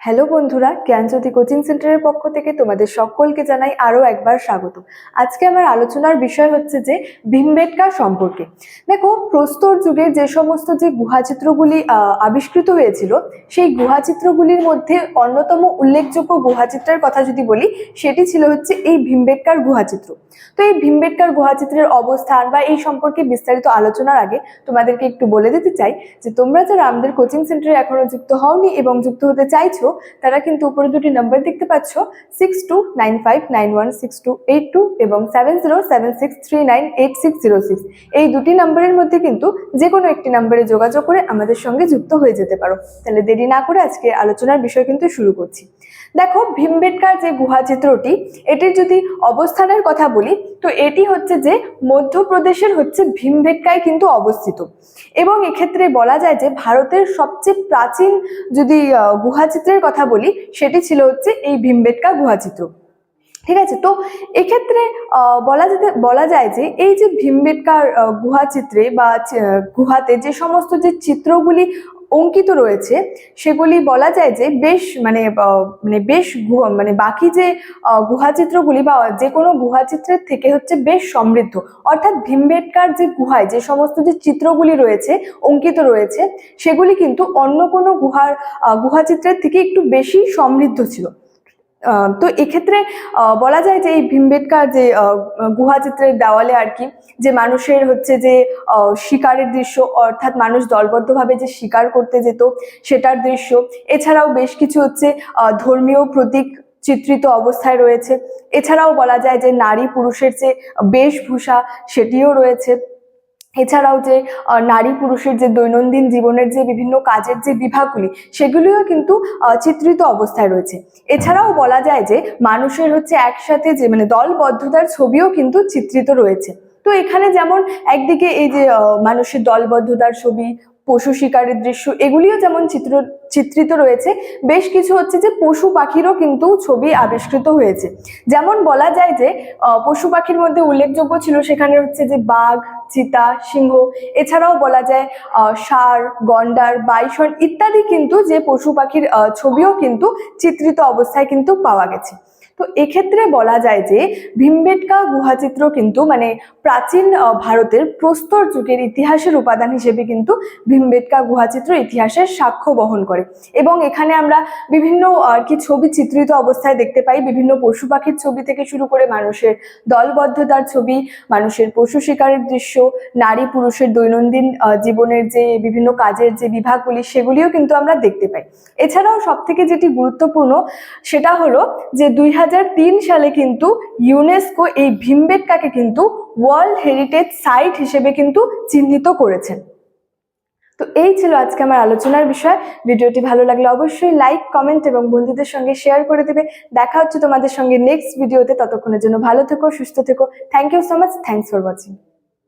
Hello বন্ধুরা, জ্ঞানজ্যোতি coaching সেন্টারের পক্ষ থেকে তোমাদের সকলকে জানাই আরও একবার স্বাগত। আজকে আমার আলোচনার বিষয় হচ্ছে যে ভীমবেটকা সম্পর্কে। দেখো, প্রস্তর যুগে যে সমস্ত যে গুহাচিত্রগুলি আবিষ্কৃত হয়েছিল, সেই গুহাচিত্রগুলির মধ্যে অন্যতম উল্লেখযোগ্য গুহাচিত্রের কথা যদি বলি, সেটি ছিল হচ্ছে এই ভীমবেটকার গুহাচিত্র। তো এই ভীমবেটকার গুহাচিত্রের অবস্থান বা এই সম্পর্কে বিস্তারিত আলোচনার আগে তোমাদেরকে একটু বলে দিতে চাই যে তোমরা যারা আমাদের কোচিং সেন্টারে এখনও যুক্ত হওনি এবং যুক্ত হতে চাইছো তারা কিন্তু উপরে দুটি নাম্বার দেখতে পাচ্ছ six two nine five nine one six two eight two এবং seven zero seven six three nine eight six zero six এই দুটি নাম্বারের মধ্যে কিন্তু যে কোনো একটি নাম্বারে যোগাযোগ করে আমাদের সঙ্গে যুক্ত হয়ে যেতে পারো। তাহলে দেরি না করে আজকে আলোচনার বিষয় কিন্তু শুরু করছি। দেখো, ভীমবেটকার যে গুহা চিত্রটি, এটির যদি অবস্থানের কথা বলি তো এটি হচ্ছে যে মধ্যপ্রদেশের হচ্ছে ভীমবেটকায় কিন্তু অবস্থিত। এবং এক্ষেত্রে বলা যায় যে ভারতের সবচেয়ে প্রাচীন যদি গুহাচিত্রের কথা বলি, সেটি ছিল হচ্ছে এই ভীমবেটকা গুহাচিত্র। ঠিক আছে? তো এক্ষেত্রে বলা যেতে, বলা যায় যে এই যে ভীমবেটকার গুহাচিত্রে বা গুহাতে যে সমস্ত যে চিত্রগুলি অঙ্কিত রয়েছে, সেগুলি বলা যায় যে বেশ মানে মানে বেশ গুহা মানে বাকি যে গুহাচিত্রগুলি বা যে কোনো গুহাচিত্রের থেকে হচ্ছে বেশ সমৃদ্ধ। অর্থাৎ ভীমবেটকার যে গুহায় যে সমস্ত যে চিত্রগুলি রয়েছে, অঙ্কিত রয়েছে, সেগুলি কিন্তু অন্য কোনো গুহার গুহাচিত্রের থেকে একটু বেশি সমৃদ্ধ ছিল। তো এক্ষেত্রে বলা যায় যে এই ভীমবেটকা যে গুহাচিত্রের দেওয়ালে আর কি, যে মানুষের হচ্ছে যে শিকারের দৃশ্য, অর্থাৎ মানুষ দলবদ্ধভাবে যে শিকার করতে যেত সেটার দৃশ্য, এছাড়াও বেশ কিছু হচ্ছে ধর্মীয় প্রতীক চিত্রিত অবস্থায় রয়েছে। এছাড়াও বলা যায় যে নারী পুরুষের যে বেশভূষা সেটিও রয়েছে। এছাড়াও যে নারী পুরুষের যে দৈনন্দিন জীবনের যে বিভিন্ন কাজের যে বিভাগগুলি, সেগুলিও কিন্তু চিত্রিত অবস্থায় রয়েছে। এছাড়াও বলা যায় যে, মানুষের হচ্ছে একসাথে যে মানে দলবদ্ধতার ছবিও কিন্তু চিত্রিত রয়েছে। তো এখানে যেমন একদিকে এই যে মানুষের দলবদ্ধতার ছবি পশু শিকারের দৃশ্য, এগুলিও যেমন চিত্র, চিত্রিত রয়েছে, বেশ কিছু হচ্ছে যে পশু পাখিরও কিন্তু ছবি আবিষ্কৃত হয়েছে। যেমন বলা যায় যে পশু পাখির মধ্যে উল্লেখযোগ্য ছিল সেখানে হচ্ছে যে বাঘ, চিতা, সিংহ, এছাড়াও বলা যায় ষাঁড়, গন্ডার, বাইসন ইত্যাদি কিন্তু যে পশু পাখির ছবিও কিন্তু চিত্রিত অবস্থায় কিন্তু পাওয়া গেছে। তো এক্ষেত্রে বলা যায় যে ভীমবেটকা গুহাচিত্র কিন্তু মানে প্রাচীন ভারতের প্রস্তর যুগের ইতিহাসের উপাদান হিসেবে কিন্তু ভীমবেটকা গুহাচিত্র ইতিহাসের সাক্ষ্য বহন করে। এবং এখানে আমরা বিভিন্ন আর কি ছবি চিত্রিত অবস্থায় দেখতে পাই। বিভিন্ন পশু পাখির ছবি থেকে শুরু করে মানুষের দলবদ্ধতার ছবি, মানুষের পশু শিকারের দৃশ্য, নারী পুরুষের দৈনন্দিন জীবনের যে বিভিন্ন কাজের যে বিভাগগুলি, সেগুলিও কিন্তু আমরা দেখতে পাই। এছাড়াও সব থেকে যেটি গুরুত্বপূর্ণ সেটা হলো যে দুই হাজার সালে কিন্তু ইউনেস্কো এই ভীমবেটকাকে কিন্তু ওয়ার্ল্ড হেরিটেজ সাইট হিসেবে কিন্তু চিহ্নিত করেছেন। তো এই ছিল আজকে আমার আলোচনার বিষয়। ভিডিওটি ভালো লাগলে অবশ্যই লাইক কমেন্ট এবং বন্ধুদের সঙ্গে শেয়ার করে দেবে। দেখা হচ্ছে তোমাদের সঙ্গে নেক্সট ভিডিওতে ততক্ষণের জন্য ভালো থেকো, সুস্থ থেকো। Thank you so much thanks for watching